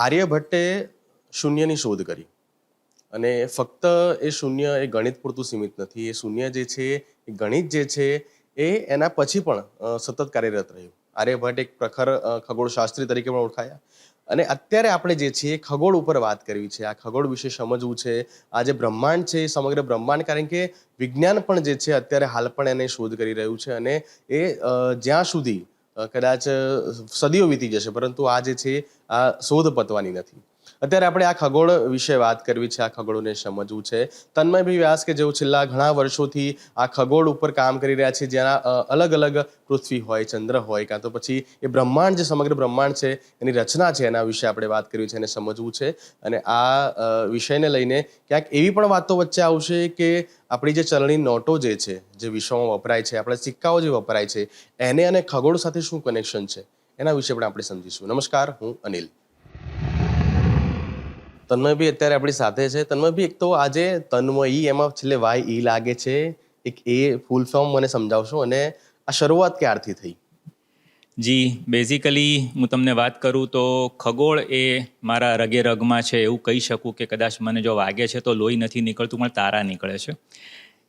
આર્યભટ્ટે શૂન્યની શોધ કરી. અને ફક્ત એ શૂન્ય એ ગણિત પૂરતું સીમિત નથી, એ શૂન્ય જે છે, એ ગણિત જે છે, એ એના પછી પણ સતત કાર્યરત રહ્યું. આર્યભટ્ટ એક પ્રખર ખગોળશાસ્ત્રી તરીકે પણ ઓળખાયા. અને અત્યારે આપણે જે છીએ, ખગોળ ઉપર વાત કરવી છે. આ ખગોળ વિશે સમજવું છે. આ જે બ્રહ્માંડ છે, એ સમગ્ર બ્રહ્માંડ, કારણ કે વિજ્ઞાન પણ જે છે, અત્યારે હાલ પણ એને શોધ કરી રહ્યું છે. અને એ જ્યાં સુધી કદાચ સદીઓ વીતી જશે પરંતુ આ જે છે આ શોધ પતવાની નથી. અત્યારે આપણે આ ખગોળ વિશે વાત કરવી છે, આ ખગોળોને સમજવું છે. તન્મયભાઈ વ્યાસ કે જેઓ છેલ્લા ઘણા વર્ષોથી આ ખગોળ ઉપર કામ કરી રહ્યા છે જ્યાં અલગ અલગ પૃથ્વી હોય, ચંદ્ર હોય કાં તો પછી એ બ્રહ્માંડ, જે સમગ્ર બ્રહ્માંડ છે, એની રચના છે, એના વિશે આપણે વાત કરવી છે, એને સમજવું છે. અને આ વિષયને લઈને ક્યાંક એવી પણ વાતો વચ્ચે આવશે કે આપણી જે ચલણી નોટો જે છે, જે વિશ્વમાં વપરાય છે, આપણા સિક્કાઓ જે વપરાય છે, એને અને ખગોળ સાથે શું કનેક્શન છે, એના વિશે પણ આપણે સમજીશું. નમસ્કાર, હું અનિલ. તન્મયભાઈ અત્યારે આપણી સાથે છે. તન્મય બી એક તો આજે તન્મયી એમાં છેલ્લે વાય ઈ લાગે છે. એક એ ફૂલ ફોર્મ મને સમજાવશો અને આ શરૂઆત ક્યારથી થઈ? જી બેઝિકલી હું તમને વાત કરું તો ખગોળ એ મારા રગે રગમાં છે. એવું કહી શકું કે કદાચ મને જો વાગે છે તો લોહી નથી નીકળતું, પણ તારા નીકળે છે.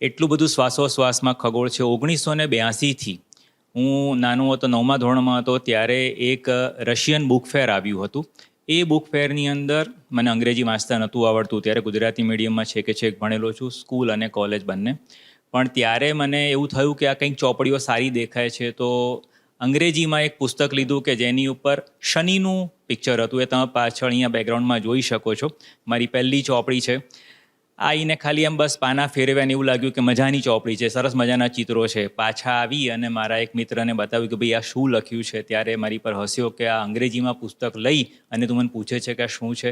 એટલું બધું શ્વાસોશ્વાસમાં ખગોળ છે. ઓગણીસો ને બ્યાસીથી હું નાનો હતો, નવમા ધોરણમાં હતો, ત્યારે એક રશિયન બુક ફેર આવ્યું હતું. એ બુક ફેરની અંદર મને અંગ્રેજી વાંચતા નહોતું આવડતું. ત્યારે ગુજરાતી મીડિયમમાં છે કે છેક ભણેલો છું સ્કૂલ અને કોલેજ બંને. પણ ત્યારે મને એવું થયું કે આ કંઈક ચોપડીઓ સારી દેખાય છે, તો અંગ્રેજીમાં એક પુસ્તક લીધું કે જેની ઉપર શનિનું પિક્ચર હતું. એ તમે પાછળ અહીંયા બેકગ્રાઉન્ડમાં જોઈ શકો છો. મારી પહેલી ચોપડી છે. આવીને ખાલી આમ બસ પાના ફેરવ્યા ને એવું લાગ્યું કે મજાની ચોપડી છે, સરસ મજાના ચિત્રો છે. પાછા આવી અને મારા એક મિત્રને બતાવ્યું કે ભાઈ આ શું લખ્યું છે? ત્યારે મારી પર હસ્યો કે આ અંગ્રેજીમાં પુસ્તક લઈ અને તું મને પૂછે છે કે આ શું છે?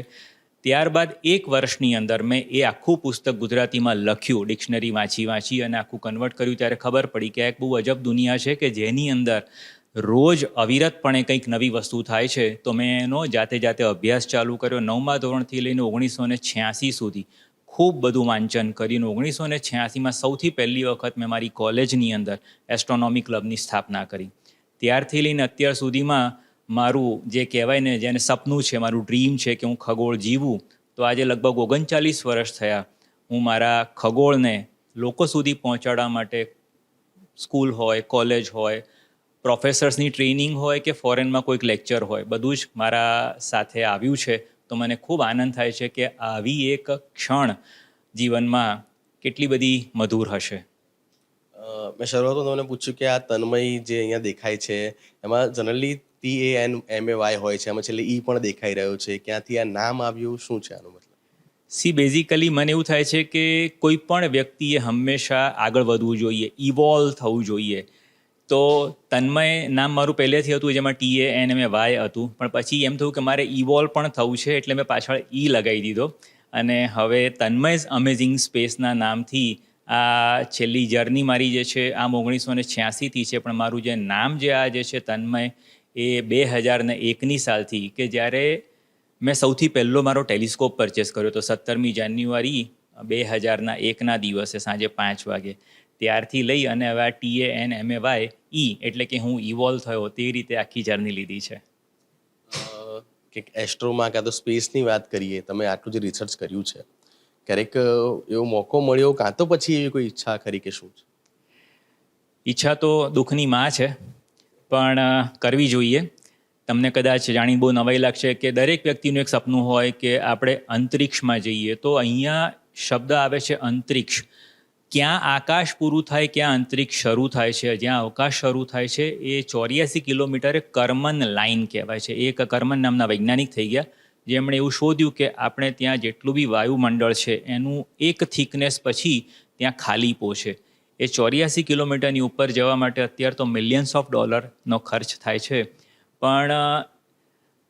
ત્યારબાદ એક વર્ષની અંદર મેં એ આખું પુસ્તક ગુજરાતીમાં લખ્યું, ડિક્શનરી વાંચી વાંચી અને આખું કન્વર્ટ કર્યું. ત્યારે ખબર પડી કે એક બહુ અજબ દુનિયા છે કે જેની અંદર રોજ અવિરતપણે કંઈક નવી વસ્તુ થાય છે. તો મેં એનો જાતે જાતે અભ્યાસ ચાલુ કર્યો નવમા ધોરણથી લઈને ઓગણીસો ને છ્યાસી સુધી. ખૂબ બધું વાંચન કરીને ઓગણીસો ને છ્યાસીમાં સૌથી પહેલી વખત મેં મારી કોલેજની અંદર એસ્ટ્રોનોમી ક્લબની સ્થાપના કરી. ત્યારથી લઈને અત્યાર સુધીમાં મારું જે કહેવાય ને જેને સપનું છે, મારું ડ્રીમ છે કે હું ખગોળ જીવું, તો આજે લગભગ ઓગણચાલીસ વર્ષ થયા હું મારા ખગોળને લોકો સુધી પહોંચાડવા માટે સ્કૂલ હોય, કોલેજ હોય પ્રોફેસર્સની ટ્રેનિંગ હોય કે ફોરેનમાં કોઈક લેક્ચર હોય, બધું જ મારા સાથે આવ્યું છે. તો મને ખૂબ આનંદ થાય છે કે આવી એક ક્ષણ જીવનમાં કેટલી બધી મધુર હશે. મેં શરૂઆતમાં તમને પૂછ્યું કે આ તન્મય જે અહીંયા દેખાય છે એમાં generally T A N M A Y હોય છે એમાં છેલ્લે ઈ પણ દેખાઈ રહ્યો છે. ક્યાંથી આ નામ આવ્યું? શું છે આનું મતલબ? સી બેઝિકલી મને એવું થાય છે કે કોઈ પણ વ્યક્તિએ હંમેશા આગળ વધવું જોઈએ ઇવોલ્વ થવું જોઈએ. તો તન્મય નામ મારું પહેલેથી હતું જેમાં T A N M A Y હતું. પણ પછી એમ થયું કે મારે ઇવોલ્વ પણ થવું છે, એટલે મેં પાછળ ઈ લગાવી દીધો. અને હવે તન્મય અમેઝિંગ સ્પેસના નામથી આ છેલ્લી જર્ની મારી જે છે, આમ ઓગણીસો ને છ્યાસીથી છે, પણ મારું જે નામ જે આ જે છે, તન્મય, એ બે હજાર ને એકની સાલથી કે જ્યારે મેં સૌથી પહેલો મારો ટેલિસ્કોપ પરચેસ કર્યો તો સત્તરમી જાન્યુઆરી બે હજારના એકના દિવસે સાંજે પાંચ વાગે. ત્યારથી લઈ અને હવે આ T A N M A Y E એટલે કે હું ઇવોલ્વ થયો તે રીતે આખી જર્ની લીધી છે. કે એસ્ટ્રોમાં કાં તો સ્પેસની વાત કરીએ તમે આટલું જે રિસર્ચ કર્યું છે ક્યારેક એવો મોકો મળ્યો કાં તો પછી એવી કોઈ ઈચ્છા ખરી કે શું છે? ઈચ્છા તો દુઃખની માં છે પણ કરવી જોઈએ. તમને કદાચ જાણી બહુ નવાઈ લાગશે કે દરેક વ્યક્તિનું એક સપનું હોય કે આપણે અંતરિક્ષમાં જઈએ તો અહીંયા શબ્દ આવે છે અંતરિક્ષ. ક્યાં આકાશ પૂરું થાય, ક્યાં અંતરિક્ષ શરૂ થાય છે, જ્યાં અવકાશ શરૂ થાય છે, એ ચોર્યાસી કિલોમીટરે કર્મન લાઇન કહેવાય છે. એક કર્મન નામના વૈજ્ઞાનિક થઈ ગયા, જેમણે એવું શોધ્યું કે આપણે ત્યાં જેટલું બી વાયુમંડળ છે, એનું એક થિકનેસ પછી ત્યાં ખાલી છે એ ચોર્યાસી કિલોમીટરની ઉપર જવા માટે અત્યારે તો મિલિયન્સ ઓફ ડોલરનો ખર્ચ થાય છે. પણ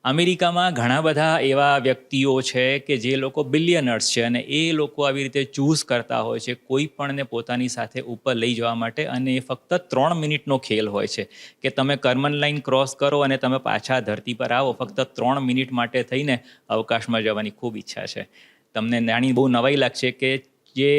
અમેરિકામાં ઘણા બધા એવા વ્યક્તિઓ છે કે જે લોકો બિલિયનર્સ છે અને એ લોકો આવી રીતે ચૂઝ કરતા હોય છે, કોઈ પણને પોતાની સાથે ઉપર લઈ જવા માટે અને એ ફક્ત ત્રણ મિનિટનો ખેલ હોય છે કે તમે કર્મન લાઇન ક્રોસ કરો અને તમે પાછા ધરતી પર આવો. ફક્ત ત્રણ મિનિટ માટે થઈને અવકાશમાં જવાની ખૂબ ઈચ્છા છે. તમને નાની બહુ નવાઈ લાગશે કે જે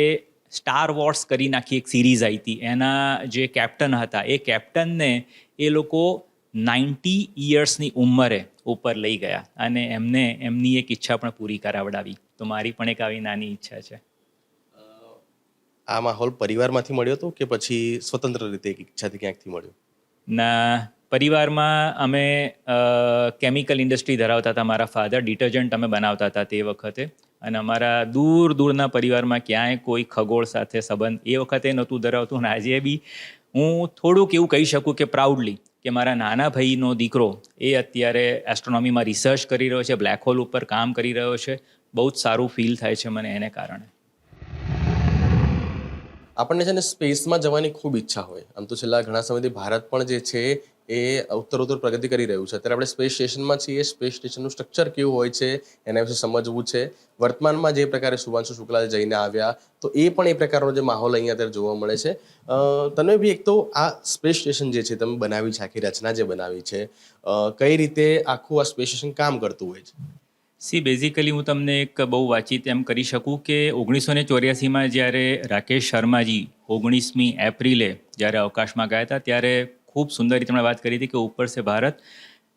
સ્ટાર વોર્સ કરી નાખી એક સિરીઝ આવી હતી, એના જે કેપ્ટન હતા, એ કેપ્ટનને એ લોકો નાઇન્ટી ઇયર્સની ઉંમરે ઉપર લઈ ગયા અને એમને એમની એક ઈચ્છા પણ પૂરી કરાવડાવી. તો મારી પણ એક આવી નાની ઈચ્છા છે. આ માહોલ પરિવારમાંથી મળ્યો હતો કે પછી સ્વતંત્ર રીતે એક ઈચ્છાથી ક્યાંકથી મળ્યો? ના પરિવારમાં અમે કેમિકલ ઇન્ડસ્ટ્રી ધરાવતા હતા મારા ફાધર ડિટર્જન્ટ અમે બનાવતા હતા તે વખતે. અને અમારા દૂર દૂરના પરિવારમાં ક્યાંય કોઈ ખગોળ સાથે સંબંધ એ વખતે નહોતું ધરાવતું. અને આજે બી હું થોડુંક એવું કહી શકું કે પ્રાઉડલી કે મારા નાના ભાઈનો દીકરો એ અત્યારે એસ્ટ્રોનોમીમાં રિસર્ચ કરી રહ્યો છે બ્લેક હોલ ઉપર કામ કરી રહ્યો છે. બહુ જ સારું ફીલ થાય છે મને એને કારણે. આપણને છે ને સ્પેસમાં જવાની ખૂબ ઈચ્છા હોય. આમ તો છેલ્લા ઘણા સમયથી ભારત પણ જે છે એ ઉત્તરોત્તર પ્રગતિ કરી રહ્યું છે. અત્યારે આપણે સ્પેસ સ્ટેશનમાં છીએ. સ્પેસ સ્ટેશનનું સ્ટ્રક્ચર કેવું હોય છે, એના વિશે સમજવું છે. વર્તમાનમાં જે પ્રકારે શુભાંશુ શુક્લા જઈને આવ્યા, તો એ પણ એ પ્રકારનો જે માહોલ અહીંયા અત્યારે જોવા મળે છે. તમે બી એક તો આ સ્પેસ સ્ટેશન જે છે, તમે બનાવી છે, આખી રચના જે બનાવી છે કઈ રીતે આખું આ સ્પેસ સ્ટેશન કામ કરતું હોય છે? સી બેઝિકલી હું તમને એક બહુ વાતચીત એમ કરી શકું કે ઓગણીસો ને ચોર્યાસીમાં જ્યારે રાકેશ શર્માજી ઓગણીસમી એપ્રિલે જ્યારે અવકાશમાં ગયા હતા, ત્યારે ખૂબ સુંદર રીતે એમણે વાત કરી હતી કે ઉપર સે ભારત,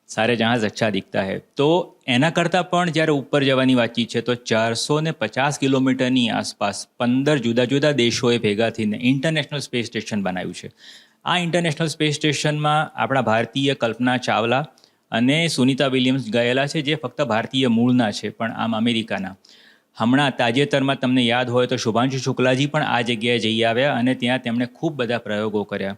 સારે જહાજ અચ્છા દિખતા હૈ. તો એના કરતાં પણ જ્યારે ઉપર જવાની વાતચીત છે, તો ચારસો ને પચાસ કિલોમીટરની આસપાસ પંદર જુદા જુદા દેશોએ ભેગા થઈને ઇન્ટરનેશનલ સ્પેસ સ્ટેશન બનાવ્યું છે. આ ઇન્ટરનેશનલ સ્પેસ સ્ટેશનમાં આપણા ભારતીય કલ્પના ચાવલા અને સુનિતા વિલિયમ્સ ગયેલા છે, જે ફક્ત ભારતીય મૂળના છે, પણ આમ અમેરિકાના. હમણાં તાજેતરમાં તમને યાદ હોય તો શુભાંશુ શુક્લાજી પણ આ જગ્યાએ જઈ આવ્યા અને ત્યાં તેમણે ખૂબ બધા પ્રયોગો કર્યા.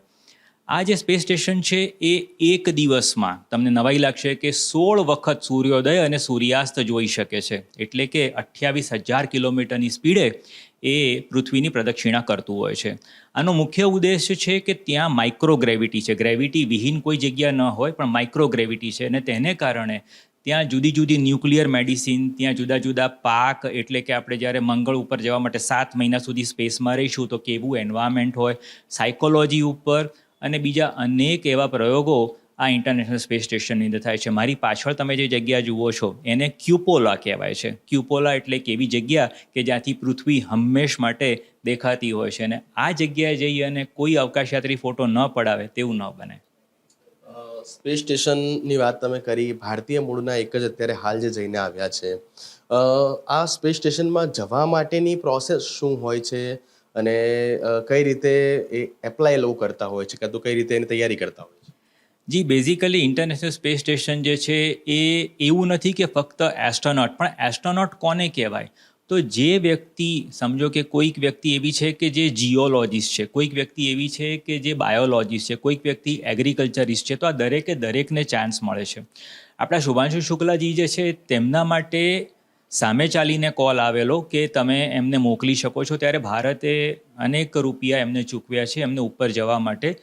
આ જે સ્પેસ સ્ટેશન છે એ એક દિવસમાં તમને નવાઈ લાગશે કે સોળ વખત સૂર્યોદય અને સૂર્યાસ્ત જોઈ શકે છે. એટલે કે અઠ્યાવીસ હજાર કિલોમીટરની સ્પીડે એ પૃથ્વીની પ્રદક્ષિણા કરતું હોય છે. આનો મુખ્ય ઉદ્દેશ્ય છે કે ત્યાં માઇક્રોગ્રેવિટી છે. ગ્રેવિટી વિહીન કોઈ જગ્યા ન હોય, પણ માઇક્રોગ્રેવિટી છે અને તેને કારણે ત્યાં જુદી જુદી ન્યુક્લિયર મેડિસિન ત્યાં જુદા જુદા પાક, એટલે કે આપણે જ્યારે મંગળ ઉપર જવા માટે સાત મહિના સુધી સ્પેસમાં રહીશું તો કેવું એન્વાયરમેન્ટ હોય સાયકોલોજી ઉપર અને બીજા અનેક એવા પ્રયોગો આ ઇન્ટરનેશનલ સ્પેસ સ્ટેશનની અંદર થાય છે. મારી પાછળ તમે જે જગ્યા જુઓ છો, એને ક્યુપોલા કહેવાય છે. ક્યુપોલા એટલે એક એવી જગ્યા કે જ્યાંથી પૃથ્વી હંમેશ માટે દેખાતી હોય છે અને આ જગ્યાએ જઈ અને કોઈ અવકાશયાત્રી ફોટો ન પડાવે તેવું ન બને. સ્પેસ સ્ટેશનની વાત તમે કરી, ભારતીય મૂળના એક જ અત્યારે હાલ જે જઈને આવ્યા છે. આ સ્પેસ સ્ટેશનમાં જવા માટેની પ્રોસેસ શું હોય છે? અને કઈ રીતે એ એપ્લાય લોકો કરતા હોય છે? કાં તો કઈ રીતે એની તૈયારી કરતા હોય છે? જી બેઝિકલી ઇન્ટરનેશનલ સ્પેસ સ્ટેશન જે છે, એ એવું નથી કે ફક્ત એસ્ટ્રોનોટ પણ એસ્ટ્રોનોટ કોને કહેવાય? તો જે વ્યક્તિ, સમજો કે કોઈક વ્યક્તિ એવી છે કે જે જીઓલોજીસ્ટ છે, કોઈક વ્યક્તિ એવી છે કે જે બાયોલોજીસ્ટ છે, કોઈક વ્યક્તિ એગ્રીકલ્ચરિસ્ટ છે, તો આ દરેકે દરેકને ચાન્સ મળે છે. આપણા શુભાંશુ શુક્લાજી જે છે, તેમના માટે સામે ચાલીને કોલ આવેલો કે તમે એમને મોકલી શકો છો. ત્યારે ભારતે અનેક રૂપિયા એમને ચૂકવ્યા છે એમને ઉપર જવા માટે.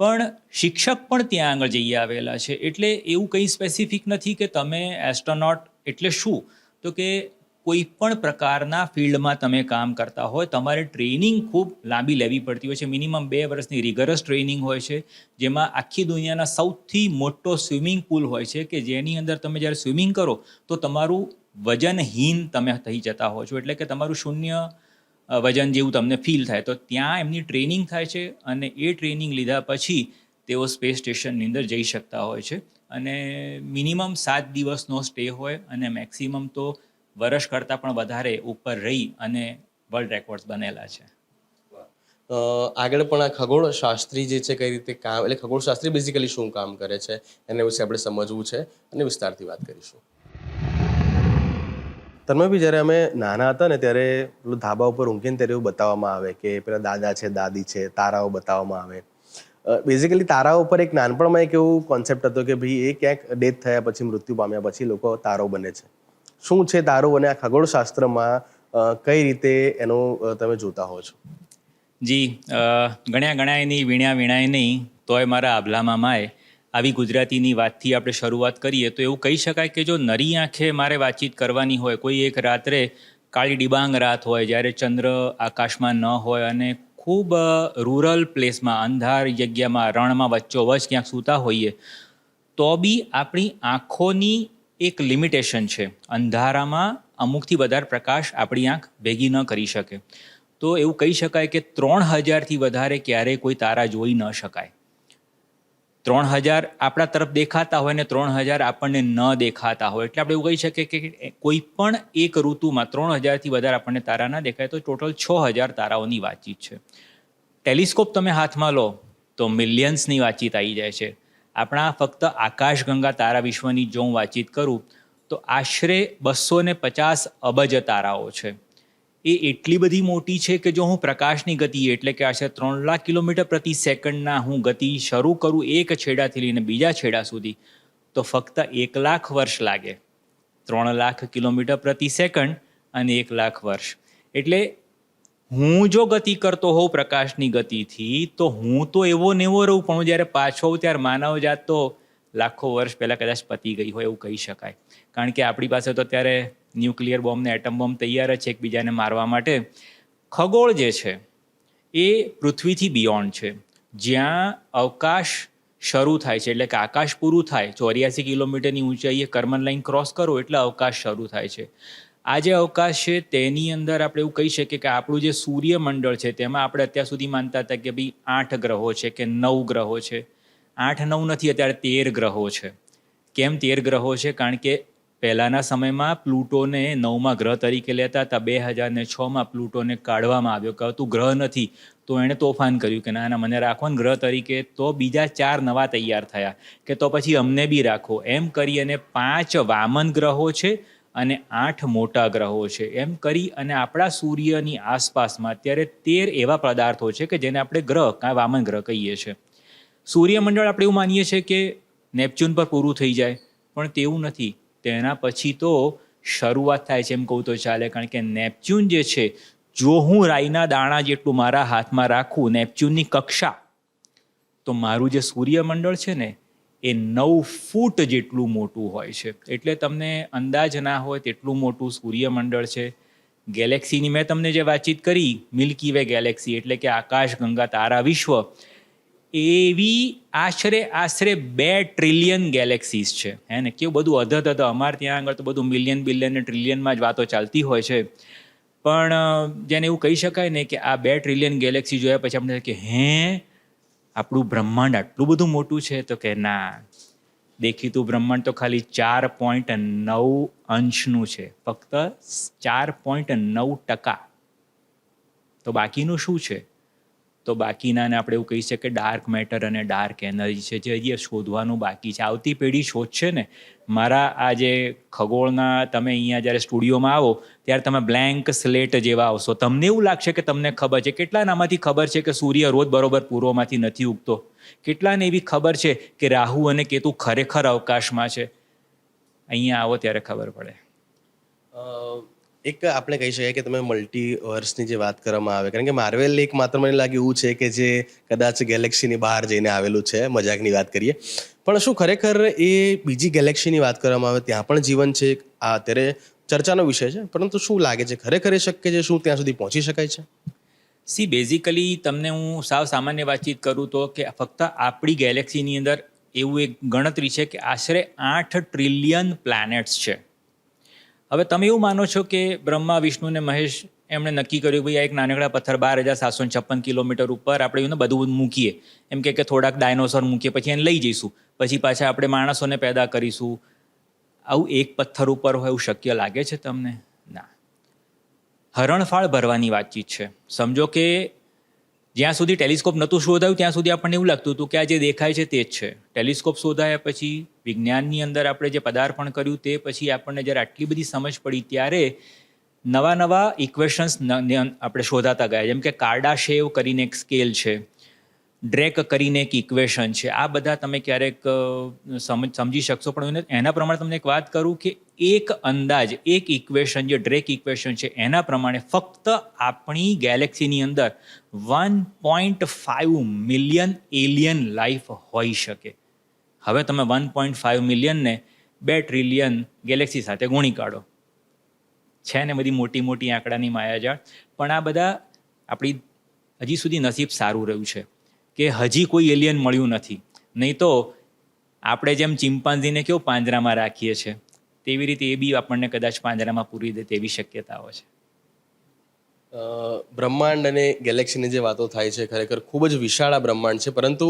પણ શિક્ષક પણ ત્યાં આગળ જઈ આવેલા છે. એટલે એવું કંઈ સ્પેસિફિક નથી કે તમે એસ્ટ્રોનોટ એટલે શું? તો કે કોઈ પણ પ્રકારના ફિલ્ડમાં તમે કામ કરતા હોય, તમારે ટ્રેનિંગ ખૂબ લાંબી લેવી પડતી હોય છે. મિનિમમ બે વર્ષની રિગરસ ટ્રેનિંગ હોય છે, જેમાં આખી દુનિયાના સૌથી મોટો સ્વિમિંગ પુલ હોય છે કે જેની અંદર તમે જ્યારે સ્વિમિંગ કરો, તો તમારું વજનહીન તમે થઈ જતા હો છો, એટલે કે તમારું શૂન્ય વજન જેવું તમને ફીલ થાય. તો ત્યાં એમની ટ્રેનિંગ થાય છે અને એ ટ્રેનિંગ લીધા પછી તેઓ સ્પેસ સ્ટેશનની અંદર જઈ શકતા હોય છે. અને મિનિમમ સાત દિવસનો સ્ટે હોય અને મેક્સિમમ તો વર્ષ કરતાં પણ વધારે ઉપર રહી અને વર્લ્ડ રેકોર્ડ્સ બનેલા છે. આગળ પણ આ ખગોળ શાસ્ત્રી જે છે કઈ રીતે કામ, એટલે ખગોળ શાસ્ત્રી બેઝિકલી શું કામ કરે છે, એના વિશે આપણે સમજવું છે અને વિસ્તારથી વાત કરીશું. તમે બી જ્યારે અમે નાના હતા ને ત્યારે પેલું ધાબા ઉપર ઊંઘીને ત્યારે એવું બતાવવામાં આવે કે પેલા દાદા છે, દાદી છે, તારાઓ બતાવવામાં આવે. બેઝિકલી તારા ઉપર એક નાનપણમાં એક એવું કોન્સેપ્ટ હતો કે ભાઈ એ ક્યાંક ડેથ થયા પછી મૃત્યુ પામ્યા પછી લોકો તારો બને છે. શું છે તારો અને આ ખગોળશાસ્ત્રમાં કઈ રીતે એનું તમે જોતા હો છો? જી ગણ્યા ગણાય નહીં વીણ્યા વીણાય નહીં તોય મારા આભલામાં માય. આવી ગુજરાતીની વાતથી આપણે શરૂઆત કરીએ તો એવું કહી શકાય કે જો નરી આંખે મારે વાતચીત કરવાની હોય, કોઈ એક રાત્રે કાળી ડિબાંગ રાત હોય, જ્યારે ચંદ્ર આકાશમાં ન હોય અને ખૂબ રૂરલ પ્લેસમાં, અંધાર જગ્યામાં, રણમાં વચ્ચોવચ ક્યાંક સૂતા હોઈએ, તો બી આપણી આંખોની એક લિમિટેશન છે. અંધારામાં અમુકથી વધારે પ્રકાશ આપણી આંખ ભેગી ન કરી શકે. તો એવું કહી શકાય કે ત્રણ હજારથી વધારે ક્યારેય કોઈ તારા જોઈ ન શકાય. ત્રણ હજાર આપણા તરફ દેખાતા હોય ને ત્રણ હજાર આપણને ન દેખાતા હોય. એટલે આપણે એવું કહી શકીએ કે કોઈ પણ એક ઋતુમાં ત્રણ હજારથી વધારે આપણને તારા ના દેખાય તો ટોટલ છ હજાર તારાઓની વાતચીત છે. ટેલિસ્કોપ તમે હાથમાં લો તો મિલિયન્સની વાતચીત આવી જાય છે. આપણા ફક્ત આકાશગંગા તારા વિશ્વની જો હું વાતચીત કરું તો આશરે બસો ને પચાસ અબજ તારાઓ છે. એ એટલી બધી મોટી છે કે જો હું પ્રકાશની ગતિ, એટલે કે આશરે ત્રણ લાખ કિલોમીટર પ્રતિ સેકન્ડના હું ગતિ શરૂ કરું એક છેડાથી લઈને બીજા છેડા સુધી, તો ફક્ત એક લાખ વર્ષ લાગે. ત્રણ લાખ કિલોમીટર પ્રતિ સેકન્ડ અને એક લાખ વર્ષ. એટલે હું જો ગતિ કરતો હોઉં પ્રકાશની ગતિથી, તો હું તો એવો નેવો રહું, પણ હું જ્યારે પાછો હોઉં ત્યારે માનવ જાત તો લાખો વર્ષ પહેલાં કદાચ પતી ગઈ હોય એવું કહી શકાય. કારણ કે આપણી પાસે તો ત્યારે ન્યુક્લિયર બોમ્બ ને એટમ બોમ્બ તૈયાર જ છે એકબીજાને મારવા માટે. ખગોળ જે છે, એ પૃથ્વીથી બિયોન્ડ છે. જ્યાં અવકાશ શરૂ થાય છે, એટલે કે આકાશ પૂરું થાય, ચોર્યાસી કિલોમીટરની ઊંચાઈએ કર્મન લાઈન ક્રોસ કરો એટલે અવકાશ શરૂ થાય છે. આ જે અવકાશ છે, તેની અંદર આપણે એવું કહી શકીએ કે આપણું જે સૂર્યમંડળ છે, તેમાં આપણે અત્યાર સુધી માનતા હતા કે ભાઈ આઠ ગ્રહો છે કે નવ ગ્રહો છે. આઠ નવ નથી, અત્યારે તેર ગ્રહો છે. કેમ તેર ગ્રહો છે? કારણ કે પહેલાંના સમયમાં પ્લુટોને નવમા ગ્રહ તરીકે લેતા હતા. બે હજાર ને છમાં પ્લુટોને કાઢવામાં આવ્યો. કે તું ગ્રહ નથી, તો એણે તોફાન કર્યું કે ના ના, મને રાખો ને ગ્રહ તરીકે. તો બીજા ચાર નવા તૈયાર થયા. કે તો પછી અમને બી રાખો. એમ કરી અને પાંચ વામન ગ્રહો છે અને આઠ મોટા ગ્રહો છે. એમ કરી અને આપણા સૂર્યની આસપાસમાં અત્યારે તેર એવા પદાર્થો છે કે જેને આપણે ગ્રહ કાં વામન ગ્રહ કહીએ છીએ સૂર્યમંડળ આપણે એવું માનીએ છીએ કે નેપચ્યુન પર પૂરું થઈ જાય, પણ તેવું નથી. તેના પછી તો શરૂઆત થાય છે એમ કહું તો ચાલે. કારણ કે નેપચ્યુન જે છે, જો હું રાઈના દાણા જેટલું મારા હાથમાં રાખું, નેપચ્યુનની કક્ષા, તો મારું જે સૂર્યમંડળ છે ને, એ નવ ફૂટ જેટલું મોટું હોય છે. એટલે તમને અંદાજ ના હોય તેટલું મોટું સૂર્યમંડળ છે. ગેલેક્સીની મેં તમને જે વાતચીત કરી મિલ્કી વે ગેલેક્સી એટલે કે આકાશ, ગંગા, તારા, વિશ્વ એવી આશરે આશરે બે ટ્રિલિયન ગેલેક્સીઝ છે. હે ને? કેવું બધું અધધ અધ, અમારે ત્યાં આગળ તો બધું મિલિયન બિલિયન ને ટ્રિલિયનમાં જ વાતો ચાલતી હોય છે. પણ જેને એવું કહી શકાય ને કે આ બે ટ્રિલિયન ગેલેક્સી જોયા પછી આપણે કે, હે, આપણું બ્રહ્માંડ આટલું બધું મોટું છે? તો કે, ના. દેખીતું બ્રહ્માંડ તો ખાલી ચાર પોઈન્ટ નવ અંશનું છે. ફક્ત ચાર પોઈન્ટ નવ ટકા. તો બાકીનું શું છે? તો બાકીનાને આપણે એવું કહી શકીએ કે ડાર્ક મેટર અને ડાર્ક એનર્જી છે, જે હજી શોધવાનું બાકી છે. આવતી પેઢી શોધશે ને? મારા આ જે ખગોળના તમે અહીંયા જ્યારે સ્ટુડિયોમાં આવો, ત્યારે તમે બ્લેન્ક સ્લેટ જેવા આવશો. તમને એવું લાગશે કે તમને ખબર છે. કેટલાનામાંથી ખબર છે કે સૂર્ય રોજ બરોબર પૂર્વમાંથી નથી ઉગતો? કેટલાને એવી ખબર છે કે રાહુ અને કેતુ ખરેખર અવકાશમાં છે? અહીંયા આવો ત્યારે ખબર પડે. એક આપણે કહી શકીએ કે તમે મલ્ટીવર્સની જે વાત કરવામાં આવે, કારણ કે માર્વેલ એક માત્ર મને લાગે એવું છે કે જે કદાચ ગેલેક્સીની બહાર જઈને આવેલું છે, મજાકની વાત કરીએ. પણ શું ખરેખર એ બીજી ગેલેક્સીની વાત કરવામાં આવે, ત્યાં પણ જીવન છે? આ અત્યારે ચર્ચાનો વિષય છે, પરંતુ શું લાગે છે? ખરેખર એ શક્ય છે શું ત્યાં સુધી પહોંચી શકાય છે? સી બેઝિકલી તમને હું સાવ સામાન્ય વાતચીત કરું તો કે ફક્ત આપણી ગેલેક્સીની અંદર એવું એક ગણતરી છે કે આશરે આઠ ટ્રિલિયન પ્લાનેટ્સ છે. હવે તમે એવું માનો છો કે બ્રહ્મા, વિષ્ણુ ને મહેશ એમણે નક્કી કર્યું ભાઈ આ એક નાનકડા પથ્થર બાર હજાર સાતસો છપ્પન કિલોમીટર ઉપર આપણે એને બધું મૂકીએ. એમ કે થોડાક ડાયનોસોર મૂકીએ, પછી એને લઈ જઈશું. પછી પાછા આપણે માણસોને પેદા કરીશું. આવું એક પથ્થર ઉપર હોય એવું શક્ય લાગે છે તમને? ના. હરણફાળ ભરવાની વાતચીત છે. સમજો કે જ્યાં સુધી ટેલિસ્કોપ નહોતું શોધાયું, ત્યાં સુધી આપણને એવું લાગતું હતું કે આ જે દેખાય છે તે જ છે. ટેલિસ્કોપ શોધાયા પછી, વિજ્ઞાનની અંદર આપણે જે પદાર્પણ કર્યું તે પછી આપણને જ્યારે આટલી બધી સમજ પડી, ત્યારે નવા નવા ઇક્વેશન્સ આપણે શોધાતા ગયા. જેમ કે કાર્ડાશેવ કરીને એક સ્કેલ છે. ડ્રેક કરીને એક ઇક્વેશન છે. આ બધા તમે ક્યારેક સમજ સમજી શકશો, પણ એને- પ્રમાણે તમને એક વાત કરું કે એક અંદાજ, એક ઇક્વેશન જે ડ્રેક ઇક્વેશન છે, એના પ્રમાણે ફક્ત આપણી ગેલેક્સીની અંદર one point five million alien life હોઈ શકે. હવે તમે વન પોઈન્ટ ફાઇવ મિલિયનને બે ટ્રિલિયન ગેલેક્સી સાથે ગુણી કાઢો. છે ને બધી મોટી મોટી આંકડાની માયાજાળ. પણ આ બધા આપણી હજી સુધી નસીબ સારું રહ્યું છે. કે હજી કોઈ એલિયન મળ્યું નથી. નહીં તો આપણે જેમ ચિમ્પાન્ઝીને કેવું પાંજરામાં રાખીએ છીએ તેવી રીતે એ બી આપણને કદાચ પાંજરામાં પૂરી દે તેવી શક્યતાઓ છે. બ્રહ્માંડ અને ગેલેક્સીની જે વાતો થાય છે, ખરેખર ખૂબ જ વિશાળ આ બ્રહ્માંડ છે, પરંતુ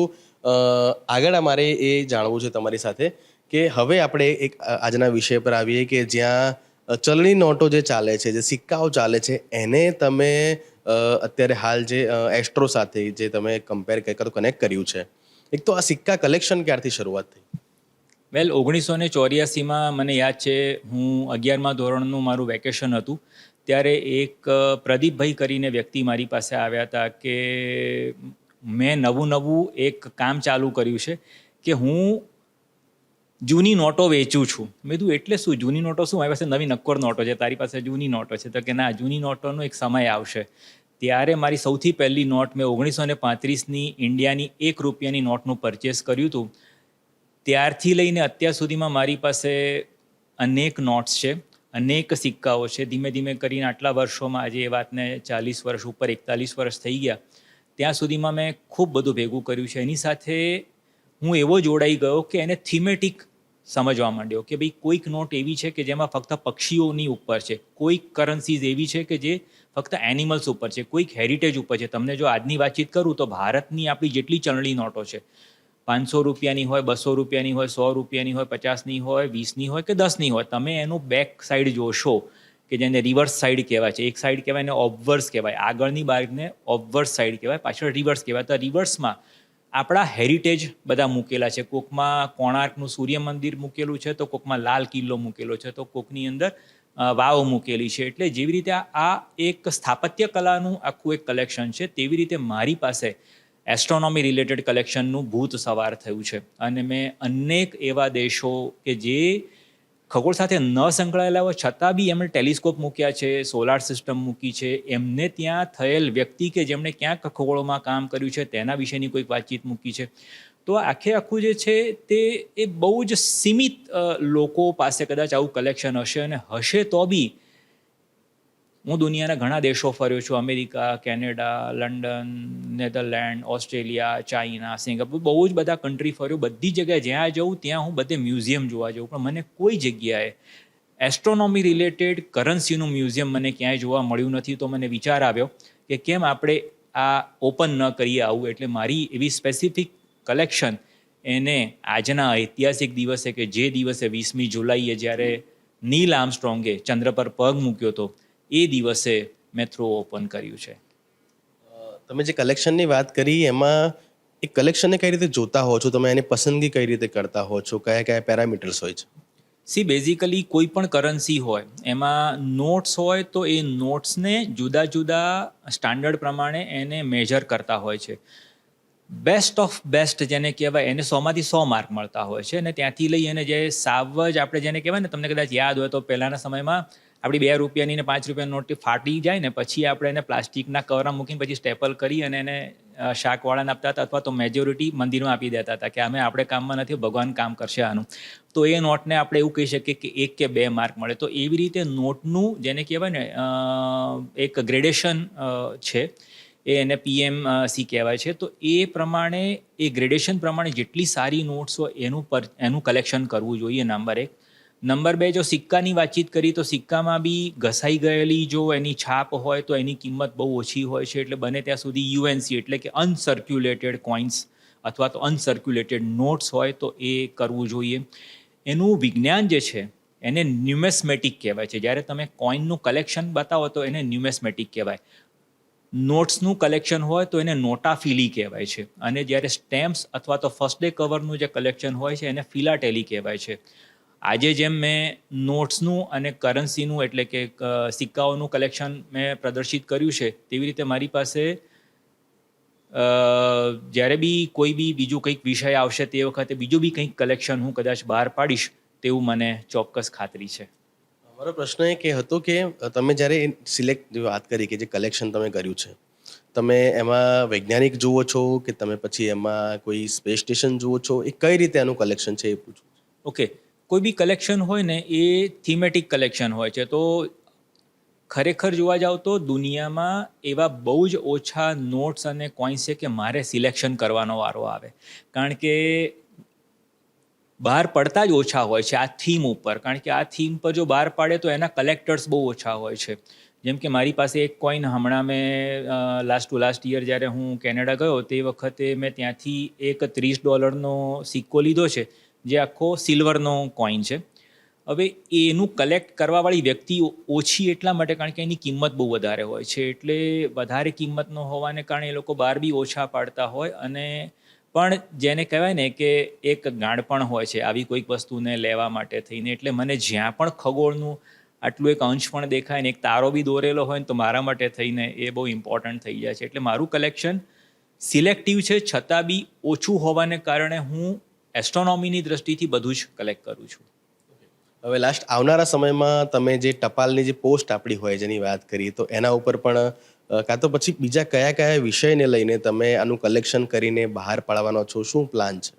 આગળ અમારે એ જાણવું છે તમારી સાથે કે હવે આપણે એક આજના વિષય પર આવીએ કે જ્યાં ચલણી નોટો જે ચાલે છે, જે સિક્કાઓ ચાલે છે, એને તમે અત્યારે હાલ જે એસ્ટ્રો સાથે જે તમે કમ્પેર તો કનેક્ટ કર્યું છે. એક તો આ સિક્કા કલેક્શન ક્યારથી શરૂઆત થઈ? વેલ ઓગણીસો ને ચોર્યાસીમાં મને યાદ છે, હું અગિયારમાં ધોરણનું મારું વેકેશન હતું. ત્યારે એક પ્રદીપભાઈ કરીને વ્યક્તિ મારી પાસે આવ્યા હતા કે, મેં નવું નવું એક કામ ચાલુ કર્યું છે કે હું જૂની નોટો વેચું છું. મેં કીધું, એટલે શું? જૂની નોટો શું? મારી પાસે નવી નક્કોર નોટો છે. તારી પાસે જૂની નોટો છે. તો કે, ના, જૂની નોટોનો એક સમય આવશે. ત્યારે મારી સૌથી પહેલી નોટ મેં ઓગણીસો ને પાંત્રીસની ઇન્ડિયાની એક રૂપિયાની નોટનું પરચેસ કર્યું હતું. ત્યારથી લઈને અત્યાર સુધીમાં મારી પાસે અનેક નોટ્સ છે, અનેક સિક્કાઓ છે. ધીમે ધીમે કરીને આટલા વર્ષોમાં આજે એ વાતને ચાલીસ વર્ષ ઉપર, એકતાલીસ વર્ષ થઈ ગયા. ત્યાં સુધીમાં મેં ખૂબ બધું ભેગું કર્યું છે. એની સાથે હું એવો જોડાઈ ગયો કે એને થીમેટિક સમજવા માંડ્યો કે ભાઈ કોઈક નોટ એવી છે કે જેમાં ફક્ત પક્ષીઓની ઉપર છે, કોઈક કરન્સીઝ એવી છે કે જે ફક્ત એનિમલ્સ ઉપર છે, કોઈક હેરિટેજ ઉપર છે. તમને જો આજની વાતચીત કરું તો ભારતની આપણી જેટલી ચણલી નોટો છે. પાંચસો રૂપિયાની હોય, બસો રૂપિયાની હોય, સો રૂપિયાની હોય, પચાસની હોય, વીસની હોય કે દસની હોય, તમે એનું બેક સાઈડ જોશો કે જેને રિવર્સ સાઈડ કહેવાય છે. એક સાઈડ કહેવાય ને ઓબવર્સ કહેવાય. આગળની બાઇકને ઓબવર્સ સાઈડ કહેવાય, પાછળ રિવર્સ કહેવાય. તો રિવર્સમાં આપણા હેરિટેજ બધા મૂકેલા છે. કોકમાં કોણાર્કનું સૂર્ય મંદિર મૂકેલું છે તો કોકમાં લાલ કિલ્લો મૂકેલો છે તો કોકની અંદર વાવ મૂકેલી છે. એટલે જેવી રીતે આ- એક સ્થાપત્ય કલાનું આખું એક કલેક્શન છે, તેવી રીતે મારી પાસે એસ્ટ્રોનોમી રિલેટેડ કલેક્શનનું ભૂત સવાર થયું છે. અને મેં અનેક એવા દેશો કે જે ખગોળ સાથે ન સંકળાયેલા હોય છતાં બી એમણે ટેલિસ્કોપ મૂક્યા છે, સોલાર સિસ્ટમ મૂકી છે. એમને ત્યાં થયેલ વ્યક્તિ કે જેમણે ક્યાંક ખગોળોમાં કામ કર્યું છે, તેના વિશેની કોઈક વાતચીત મૂકી છે. તો આખે આખું જે છે તે એ બહુ જ સીમિત લોકો પાસે કદાચ આવું કલેક્શન હશે અને હશે તો બી હું દુનિયાના ઘણા દેશો ફર્યો છું. America, Canada, London, Netherland, Australia, China, Singapore, બહુ જ બધા કન્ટ્રી ફર્યો. બધી જગ્યાએ જ્યાં જઉં, ત્યાં હું બધે મ્યુઝિયમ જોવા જાઉં. પણ મને કોઈ જગ્યાએ એસ્ટ્રોનોમી રિલેટેડ કરન્સીનું મ્યુઝિયમ મને ક્યાંય જોવા મળ્યું નથી. તો મને વિચાર આવ્યો કે કેમ આપણે આ ઓપન ન કરીએ આવું. એટલે મારી એવી સ્પેસિફિક કલેક્શન એને આજના ઐતિહાસિક દિવસે કે જે દિવસે વીસમી જુલાઈએ જ્યારે નીલ આર્મસ્ટ્રોંગે ચંદ્ર પર પગ મૂક્યો હતો એ દિવસે મેં થ્રો ઓપન કર્યું છે. તમે જે કલેક્શનની વાત કરી એમાં એ કલેક્શનને કઈ રીતે જોતા હો છો? તમે એની પસંદગી કઈ રીતે કરતા હો છો? કયા કયા પેરામીટર્સ હોય છે? સી બેઝિકલી કોઈ પણ કરન્સી હોય એમાં નોટ્સ હોય તો એ નોટ્સને જુદા જુદા સ્ટાન્ડર્ડ પ્રમાણે એને મેજર કરતા હોય છે. બેસ્ટ ઓફ બેસ્ટ જેને કહેવાય એને સોમાંથી સો માર્ક મળતા હોય છે. અને ત્યાંથી લઈ અને જે સાવ જ આપણે જેને કહેવાય ને તમને કદાચ યાદ હોય તો પહેલાંના સમયમાં આપણી બે રૂપિયાની ને પાંચ રૂપિયાની નોટ ફાટી જાય ને પછી આપણે એને પ્લાસ્ટિકના કવરમાં મૂકીને પછી સ્ટેપલ કરી અને એને શાકવાળાને આપતા હતા અથવા તો મેજોરિટી મંદિરમાં આપી દેતા હતા કે અમે આપણે કામમાં નથી, ભગવાન કામ કરશે આનું. તો એ નોટને આપણે એવું કહી શકીએ કે એક કે બે માર્ક મળે. તો એવી રીતે નોટનું જેને કહેવાય ને એક ગ્રેડેશન છે, એ એને પીએમ સી કહેવાય છે. તો એ પ્રમાણે, એ ગ્રેડેશન પ્રમાણે જેટલી સારી નોટ્સ હોય એનું પર, એનું કલેક્શન કરવું જોઈએ, નંબર એક. નંબર બે, જો સિક્કાની વાતચીત કરી, તો સિક્કામાં બી ઘસાઈ ગયેલી જો એની છાપ હોય, તો એની કિંમત બહુ ઓછી હોય છે. એટલે બને ત્યાં સુધી યુએનસી, એટલે કે અનસર્ક્યુલેટેડ કોઇન્સ અથવા તો અનસર્ક્યુલેટેડ નોટ્સ હોય, તો એ કરવું જોઈએ. એનું વિજ્ઞાન જે છે, એને ન્યુમેસ્મેટિક કહેવાય છે. જ્યારે તમે કોઈનનું કલેક્શન બતાવો, તો એને ન્યુમેસ્મેટિક કહેવાય. નોટ્સનું કલેક્શન હોય, તો એને નોટાફિલી કહેવાય છે. અને જ્યારે સ્ટેમ્પ્સ અથવા તો ફર્સ્ટ ડે કવરનું જે કલેક્શન હોય છે, એને ફિલાટેલી કહેવાય છે. આજે જેમ મેં નોટ્સનું અને કરન્સીનું એટલે કે સિક્કાઓનું કલેક્શન મેં પ્રદર્શિત કર્યું છે તેવી રીતે મારી પાસે જ્યારે બી કોઈ બી બીજું કંઈક વિષય આવશે તે વખતે બીજું બી કંઈક કલેક્શન હું કદાચ બહાર પાડીશ તેવું મને ચોક્કસ ખાતરી છે. મારો પ્રશ્ન એ કે હતો કે તમે જ્યારે સિલેક્ટ વાત કરી કે જે કલેક્શન તમે કર્યું છે તમે એમાં વૈજ્ઞાનિક જુઓ છો કે તમે પછી એમાં કોઈ સ્પેસ સ્ટેશન જુઓ છો એ કઈ રીતે એનું કલેક્શન છે એ પૂછું ઓકે. કોઈ બી કલેક્શન હોય ને, એ થીમેટિક કલેક્શન હોય છે. તો ખરેખર જોવા જાવ તો દુનિયામાં એવા બહુ જ ઓછા નોટ્સ અને કોઈન્સ છે કે મારે સિલેક્શન કરવાનો વારો આવે. કારણ કે બહાર પડતા જ ઓછા હોય છે આ થીમ ઉપર. કારણ કે આ થીમ પર જો બહાર પાડે તો એના કલેક્ટર્સ બહુ ઓછા હોય છે. જેમ કે મારી પાસે એક કોઈન હમણાં મેં લાસ્ટ ટુ લાસ્ટ યર જ્યારે હું કેનેડા ગયો તે વખતે મેં ત્યાંથી એક ત્રીસ ડોલરનો સિક્કો લીધો છે. જે આખો સિલ્વરનો કોઈન છે. હવે એનું કલેક્ટ કરવાવાળી વ્યક્તિ ઓછી એટલા માટે કારણ કે એની કિંમત બહુ વધારે હોય છે. એટલે વધારે કિંમતનો હોવાને કારણે એ લોકો બહાર બી ઓછા પાડતા હોય અને પણ જેને કહેવાય ને કે એક ગાંડપણ હોય છે આવી કોઈક વસ્તુને લેવા માટે થઈને, એટલે મને જ્યાં પણ ખગોળનું આટલું એક અંશ પણ દેખાય ને એક તારો બી દોરેલો હોય ને તો મારા માટે થઈને એ બહુ ઇમ્પોર્ટન્ટ થઈ જાય છે. એટલે મારું કલેક્શન સિલેક્ટિવ છે, છતાં બી ઓછું હોવાને કારણે હું એસ્ટ્રોનોમીની દ્રષ્ટિથી બધું જ કલેક્ટ કરું છું. હવે લાસ્ટ આવનારા સમયમાં તમે જે ટપાલની જે પોસ્ટ આપણી હોય જેની વાત કરી તો એના ઉપર પણ કાં તો પછી બીજા કયા કયા વિષયને લઈને તમે આનું કલેક્શન કરીને બહાર પાડવાનો છો? શું પ્લાન છે?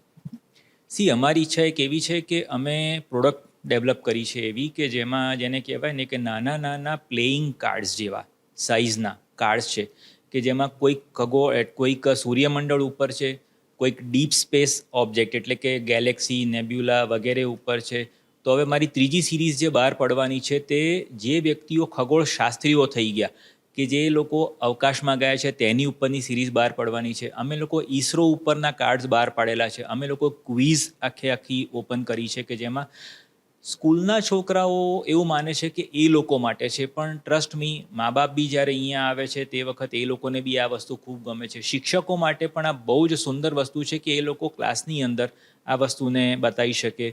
સી અમારી ઈચ્છા એક એવી છે કે અમે પ્રોડક્ટ ડેવલપ કરી છે એવી કે જેમાં જેને કહેવાય ને કે નાના નાના પ્લેઇંગ કાર્ડ્સ જેવા સાઇઝના કાર્ડ્સ છે કે જેમાં કોઈક ખગો કોઈક સૂર્યમંડળ ઉપર છે કોઈક ડીપ સ્પેસ ઓબ્જેક્ટ, એટલે કે ગેલેક્સી, નેબ્યુલા વગેરે ઉપર છે. તો હવે મારી ત્રીજી સિરીઝ જે બહાર પડવાની છે તે જે વ્યક્તિઓ ખગોળ શાસ્ત્રીઓ થઈ ગયા, કે જે લોકો અવકાશમાં ગયા છે, તેની ઉપરની સિરીઝ બહાર પડવાની છે. અમે લોકો ઈસરો ઉપરના કાર્ડ્સ બહાર પાડેલા છે. અમે લોકો ક્વિઝ આખે આખી ઓપન કરી છે કે જેમાં સ્કૂલના છોકરાઓ એવું માને છે કે એ લોકો માટે છે, પણ ટ્રસ્ટ મી મા બાપ બી જ્યારે અહીંયા આવે છે તે વખત એ લોકોને બી આ વસ્તુ ખૂબ ગમે છે. શિક્ષકો માટે પણ આ બહુ જ સુંદર વસ્તુ છે કે એ લોકો ક્લાસની અંદર આ વસ્તુને બતાવી શકે.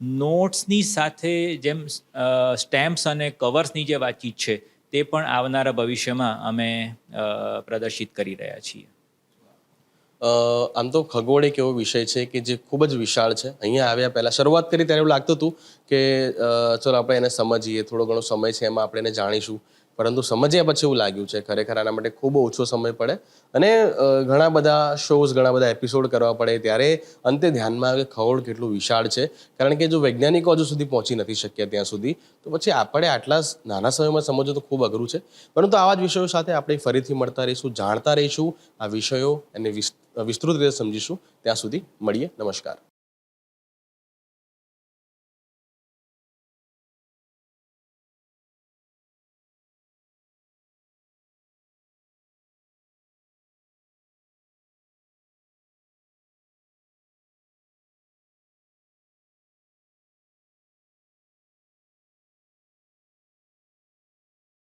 નોટ્સની સાથે જેમ સ્ટેમ્પ્સ અને કવર્સની જે વાતચીત છે, તે પણ આવનારા ભવિષ્યમાં અમે પ્રદર્શિત કરી રહ્યા છીએ. આમ તો ખગોળ એક એવો વિષય છે કે જે ખૂબ જ વિશાળ છે. અહીંયા આવ્યા પહેલાં શરૂઆત કરી ત્યારે એવું લાગતું હતું કે ચલો આપણે એને સમજીએ, થોડો ઘણો સમય છે એમાં આપણે એને જાણીશું. પરંતુ સમજ્યા પછી એવું લાગ્યું છે ખરેખર આના માટે ખૂબ ઓછો સમય પડે. અને ઘણા બધા શોઝ ઘણા બધા એપિસોડ કરવા પડે ત્યારે અંતે ધ્યાનમાં આવે ખગોળ કેટલું વિશાળ છે. કારણ કે જો વૈજ્ઞાનિકો હજુ સુધી પહોંચી નથી શક્યા ત્યાં સુધી, તો પછી આપણે આટલા નાના સમયમાં સમજવું તો ખૂબ અઘરું છે. પરંતુ આવા જ વિષયો સાથે આપણે ફરીથી મળતા રહીશું, જાણતા રહીશું આ વિષયો અને વિસ- વિસ્તૃત રીતે સમજીશું. ત્યાં સુધી મળીએ. નમસ્કાર.